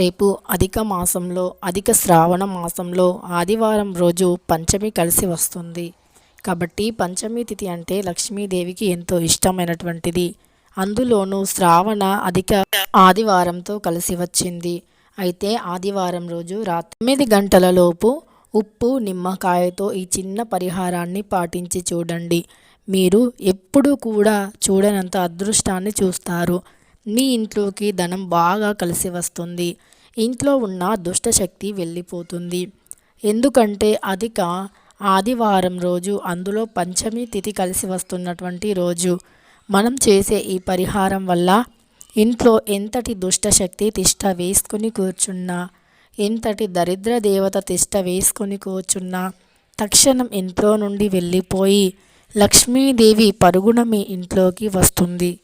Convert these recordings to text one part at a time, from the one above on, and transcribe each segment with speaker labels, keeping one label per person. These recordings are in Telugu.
Speaker 1: రేపు అధిక మాసంలో అధిక శ్రావణ మాసంలో ఆదివారం రోజు పంచమి కలిసి వస్తుంది. కాబట్టి పంచమి తిథి అంటే లక్ష్మీదేవికి ఎంతో ఇష్టమైనటువంటిది. అందులోనూ శ్రావణ అధిక ఆదివారంతో కలిసి వచ్చింది. అయితే ఆదివారం రోజు రాత్రి తొమ్మిది గంటలలోపు ఉప్పు నిమ్మకాయతో ఈ చిన్న పరిహారాన్ని పాటించి చూడండి. మీరు ఎప్పుడూ కూడా చూడనంత అదృష్టాన్ని చూస్తారు. మీ ఇంట్లోకి ధనం బాగా కలిసి వస్తుంది. ఇంట్లో ఉన్న దుష్టశక్తి వెళ్ళిపోతుంది. ఎందుకంటే అధిక ఆదివారం రోజు అందులో పంచమి తిథి కలిసి వస్తున్నటువంటి రోజు. మనం చేసే ఈ పరిహారం వల్ల ఇంట్లో ఎంతటి దుష్టశక్తి తిష్ట వేసుకుని కూర్చున్నా ఎంతటి దరిద్ర దేవత తిష్ట వేసుకుని కూర్చున్నా తక్షణం ఇంట్లో నుండి వెళ్ళిపోయి లక్ష్మీదేవి పరుగున మీ ఇంట్లోకి వస్తుంది.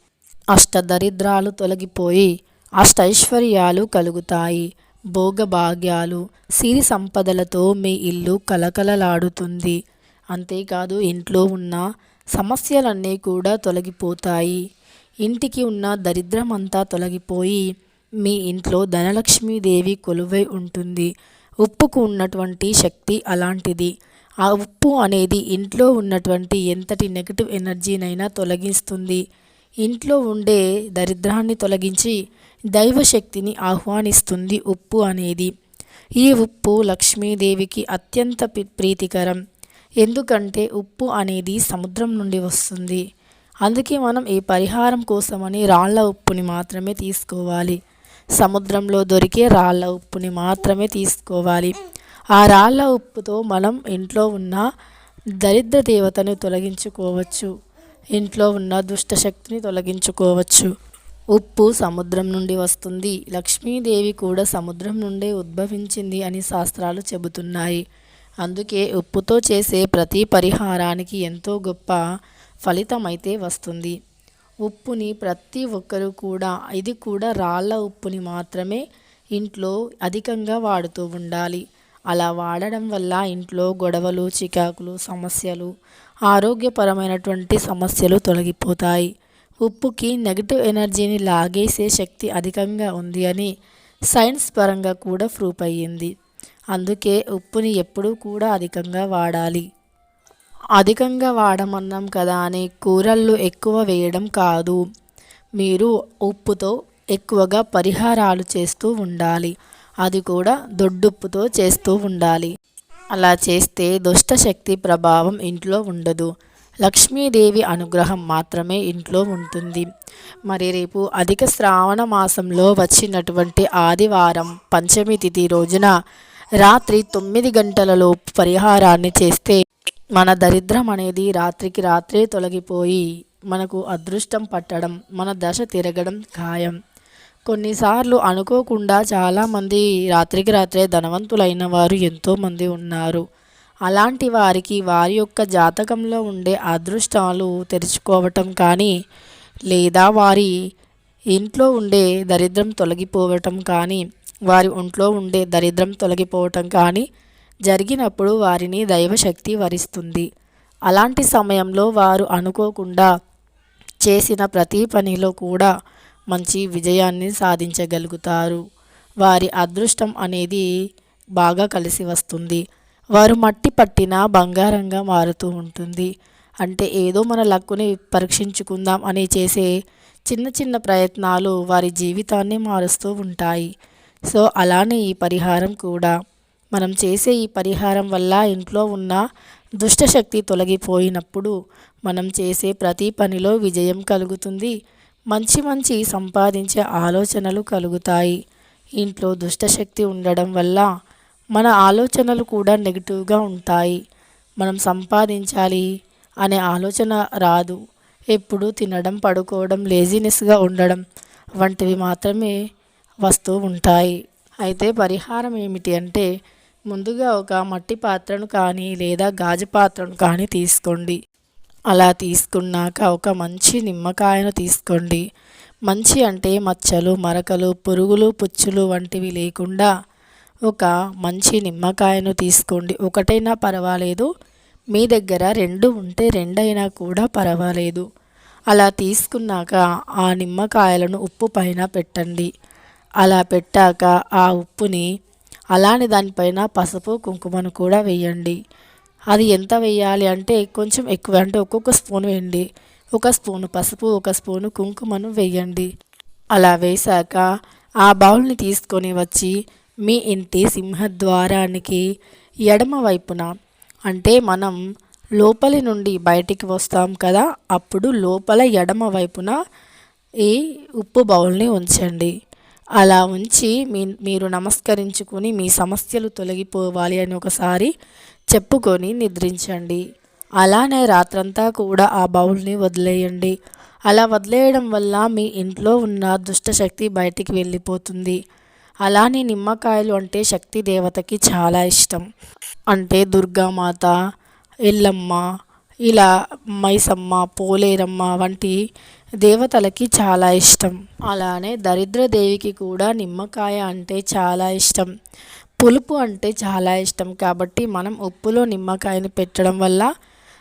Speaker 1: అష్టదరిద్రాలు తొలగిపోయి అష్టైశ్వర్యాలు కలుగుతాయి. భోగభాగ్యాలు సిరి సంపదలతో మీ ఇల్లు కలకలలాడుతుంది. అంతేకాదు ఇంట్లో ఉన్న సమస్యలన్నీ కూడా తొలగిపోతాయి. ఇంటికి ఉన్న దరిద్రమంతా తొలగిపోయి మీ ఇంట్లో ధనలక్ష్మీదేవి కొలువై ఉంటుంది. ఉప్పుకు ఉన్నటువంటి శక్తి అలాంటిది. ఆ ఉప్పు అనేది ఇంట్లో ఉన్నటువంటి ఎంతటి నెగటివ్ ఎనర్జీనైనా తొలగిస్తుంది. ఇంట్లో ఉండే దరిద్రాన్ని తొలగించి దైవశక్తిని ఆహ్వానిస్తుంది ఉప్పు అనేది. ఈ ఉప్పు లక్ష్మీదేవికి అత్యంత ప్రీతికరం. ఎందుకంటే ఉప్పు అనేది సముద్రం నుండి వస్తుంది. అందుకే మనం ఈ పరిహారం కోసమని రాళ్ళ ఉప్పుని మాత్రమే తీసుకోవాలి. సముద్రంలో దొరికే రాళ్ళ ఉప్పుని మాత్రమే తీసుకోవాలి. ఆ రాళ్ళ ఉప్పుతో మనం ఇంట్లో ఉన్న దరిద్ర దేవతను తొలగించుకోవచ్చు. ఇంట్లో ఉన్న దుష్టశక్తిని తొలగించుకోవచ్చు. ఉప్పు సముద్రం నుండి వస్తుంది. లక్ష్మీదేవి కూడా సముద్రం నుండే ఉద్భవించింది అని శాస్త్రాలు చెబుతున్నాయి. అందుకే ఉప్పుతో చేసే ప్రతి పరిహారానికి ఎంతో గొప్ప ఫలితం అయితే వస్తుంది. ఉప్పుని ప్రతి ఒక్కరూ కూడా ఇది కూడా రాళ్ళ ఉప్పుని మాత్రమే ఇంట్లో అధికంగా వాడుతూ ఉండాలి. అలా వాడడం వల్ల ఇంట్లో గొడవలు చికాకులు సమస్యలు ఆరోగ్యపరమైనటువంటి సమస్యలు తొలగిపోతాయి. ఉప్పుకి నెగిటివ్ ఎనర్జీని లాగేసే శక్తి అధికంగా ఉంది అని సైన్స్ పరంగా కూడా ప్రూఫ్ అయ్యింది. అందుకే ఉప్పుని ఎప్పుడూ కూడా అధికంగా వాడాలి. అధికంగా వాడమన్నాం కదా అని కూరల్లో ఎక్కువ వేయడం కాదు. మీరు ఉప్పుతో ఎక్కువగా పరిహారాలు చేస్తూ ఉండాలి. అది కూడా దొడ్డుప్పుతో చేస్తూ ఉండాలి. అలా చేస్తే దుష్టశక్తి ప్రభావం ఇంట్లో ఉండదు. లక్ష్మీదేవి అనుగ్రహం మాత్రమే ఇంట్లో ఉంటుంది. మరి రేపు అధిక శ్రావణ మాసంలో వచ్చినటువంటి ఆదివారం పంచమి తిథి రోజున రాత్రి తొమ్మిది గంటలలో పరిహారాన్ని చేస్తే మన దరిద్రం అనేది రాత్రికి రాత్రే తొలగిపోయి మనకు అదృష్టం పట్టడం మన దశ తిరగడం ఖాయం. కొన్నిసార్లు అనుకోకుండా చాలామంది రాత్రికి రాత్రే ధనవంతులైన వారు ఎంతోమంది ఉన్నారు. అలాంటి వారికి వారి యొక్క జాతకంలో ఉండే అదృష్టాలు తెరుచుకోవటం కానీ లేదా వారి ఇంట్లో ఉండే దరిద్రం తొలగిపోవటం కానీ వారి ఒంట్లో ఉండే దరిద్రం తొలగిపోవటం కానీ జరిగినప్పుడు వారిని దైవశక్తి వరిస్తుంది. అలాంటి సమయంలో వారు అనుకోకుండా చేసిన ప్రతి పనిలో కూడా మంచి విజయాన్ని సాధించగలుగుతారు. వారి అదృష్టం అనేది బాగా కలిసి వస్తుంది. వారు మట్టి పట్టిన బంగారంగా మారుతూ ఉంటుంది. అంటే ఏదో మన లక్కుని పరీక్షించుకుందాం అని చేసే చిన్న చిన్న ప్రయత్నాలు వారి జీవితాన్ని మారుస్తూ ఉంటాయి. సో అలానే ఈ పరిహారం కూడా. మనం చేసే ఈ పరిహారం వల్ల ఇంట్లో ఉన్న దుష్టశక్తి తొలగిపోయినప్పుడు మనం చేసే ప్రతి పనిలో విజయం కలుగుతుంది. మంచి మంచి సంపాదించే ఆలోచనలు కలుగుతాయి. ఇంట్లో దుష్టశక్తి ఉండడం వల్ల మన ఆలోచనలు కూడా నెగిటివ్గా ఉంటాయి. మనం సంపాదించాలి అనే ఆలోచన రాదు. ఎప్పుడు తినడం పడుకోవడం లేజినెస్గా ఉండడం వంటివి మాత్రమే వస్తూ ఉంటాయి. అయితే పరిహారం ఏమిటి అంటే ముందుగా ఒక మట్టి పాత్రను కానీ లేదా గాజు పాత్రను కానీ తీసుకోండి. అలా తీసుకున్నాక ఒక మంచి నిమ్మకాయను తీసుకోండి. మంచి అంటే మచ్చలు మరకలు పురుగులు పుచ్చులు వంటివి లేకుండా ఒక మంచి నిమ్మకాయను తీసుకోండి. ఒకటైనా పర్వాలేదు. మీ దగ్గర రెండు ఉంటే రెండైనా కూడా పర్వాలేదు. అలా తీసుకున్నాక ఆ నిమ్మకాయలను ఉప్పు పైన పెట్టండి. అలా పెట్టాక ఆ ఉప్పుని అలానే దానిపైన పసుపు కుంకుమను కూడా వేయండి. అది ఎంత వేయాలి అంటే కొంచెం ఎక్కువ అంటే ఒక్కొక్క స్పూన్ వేయండి ఒక స్పూను పసుపు ఒక స్పూను కుంకుమను వేయండి అలా వేశాక ఆ బౌల్ని తీసుకొని వచ్చి మీ ఇంటి సింహద్వారానికి ఎడమ వైపున అంటే మనం లోపలి నుండి బయటికి వస్తాం కదా అప్పుడు లోపల ఎడమ వైపున ఈ ఉప్పు బౌల్ని ఉంచండి. అలా ఉంచి మీ మీరు నమస్కరించుకొని మీ సమస్యలు తొలగిపోవాలి అని ఒకసారి చెప్పుకొని నిద్రించండి. అలానే రాత్రంతా కూడా ఆ బౌల్ని వదిలేయండి. అలా వదిలేయడం వల్ల మీ ఇంట్లో ఉన్న దుష్టశక్తి బయటికి వెళ్ళిపోతుంది. అలానే నిమ్మకాయలు అంటే శక్తి దేవతకి చాలా ఇష్టం. అంటే దుర్గామాత ఎల్లమ్మ ఇలా మైసమ్మ పోలేరమ్మ వంటి దేవతలకి చాలా ఇష్టం. అలానే దరిద్రదేవికి కూడా నిమ్మకాయ అంటే చాలా ఇష్టం. పులుపు అంటే చాలా ఇష్టం. కాబట్టి మనం ఉప్పులో నిమ్మకాయని పెట్టడం వల్ల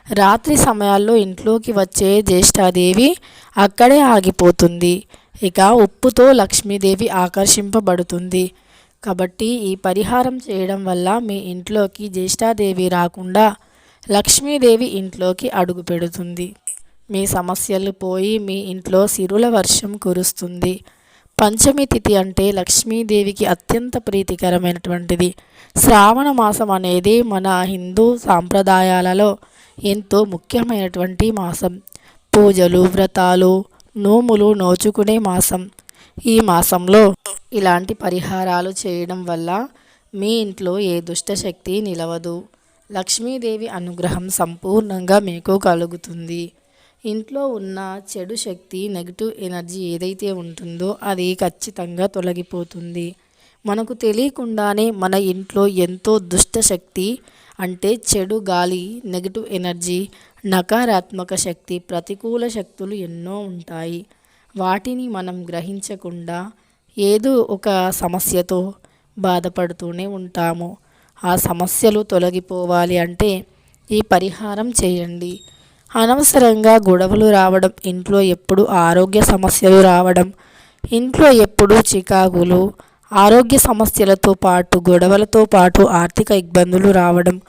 Speaker 1: రాత్రి సమయాల్లో ఇంట్లోకి వచ్చే జ్యేష్ఠాదేవి అక్కడే ఆగిపోతుంది. ఇక ఉప్పుతో లక్ష్మీదేవి ఆకర్షింపబడుతుంది. కాబట్టి ఈ పరిహారం చేయడం వల్ల మీ ఇంట్లోకి జ్యేష్ఠాదేవి రాకుండా లక్ష్మీదేవి ఇంట్లోకి అడుగు పెడుతుంది. మీ సమస్యలు పోయి మీ ఇంట్లో సిరుల వర్షం కురుస్తుంది. పంచమి తిథి అంటే లక్ష్మీదేవికి అత్యంత ప్రీతికరమైనటువంటిది. శ్రావణ మాసం అనేది మన హిందూ సాంప్రదాయాలలో ఎంతో ముఖ్యమైనటువంటి మాసం. పూజలు వ్రతాలు నోములు నోచుకునే మాసం. ఈ మాసంలో ఇలాంటి పరిహారాలు చేయడం వల్ల మీ ఇంట్లో ఏ దుష్టశక్తి నిలవదు. లక్ష్మీదేవి అనుగ్రహం సంపూర్ణంగా మీకు కలుగుతుంది. ఇంట్లో ఉన్న చెడు శక్తి నెగిటివ్ ఎనర్జీ ఏదైతే ఉంటుందో అది ఖచ్చితంగా తొలగిపోతుంది. మనకు తెలియకుండానే మన ఇంట్లో ఎంతో దుష్టశక్తి అంటే చెడు గాలి నెగిటివ్ ఎనర్జీ నకారాత్మక శక్తి ప్రతికూల శక్తులు ఎన్నో ఉంటాయి. వాటిని మనం గ్రహించకుండా ఏదో ఒక సమస్యతో బాధపడుతూనే ఉంటాము. ఆ సమస్యలు తొలగిపోవాలి అంటే ఈ పరిహారం చేయండి. అనవసరంగా గొడవలు రావడం ఇంట్లో ఎప్పుడు ఆరోగ్య సమస్యలు రావడం ఇంట్లో ఎప్పుడు చికాకులు ఆరోగ్య సమస్యలతో పాటు గొడవలతో పాటు ఆర్థిక ఇబ్బందులు రావడం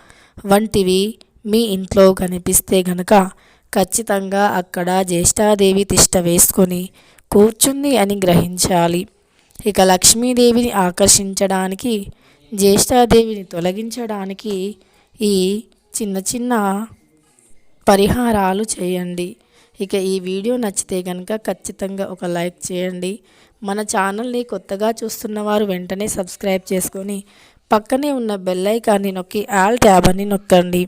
Speaker 1: వంటివి మీ ఇంట్లో కనిపిస్తే గనక ఖచ్చితంగా అక్కడ జ్యేష్ఠాదేవి తిష్ట వేసుకొని కూర్చుంది అని గ్రహించాలి. ఇక లక్ష్మీదేవిని ఆకర్షించడానికి జ్యేష్ఠాదేవిని తొలగించడానికి ఈ చిన్న చిన్న పరిహారాలు చేయండి. ఇక ఈ వీడియో నచ్చితే కనుక ఖచ్చితంగా ఒక లైక్ చేయండి. మన ఛానల్ని కొత్తగా చూస్తున్న వారు వెంటనే సబ్స్క్రైబ్ చేసుకొని పక్కనే ఉన్న బెల్ ఐకాన్ని నొక్కి ఆల్ ట్యాబ్ అని నొక్కండి.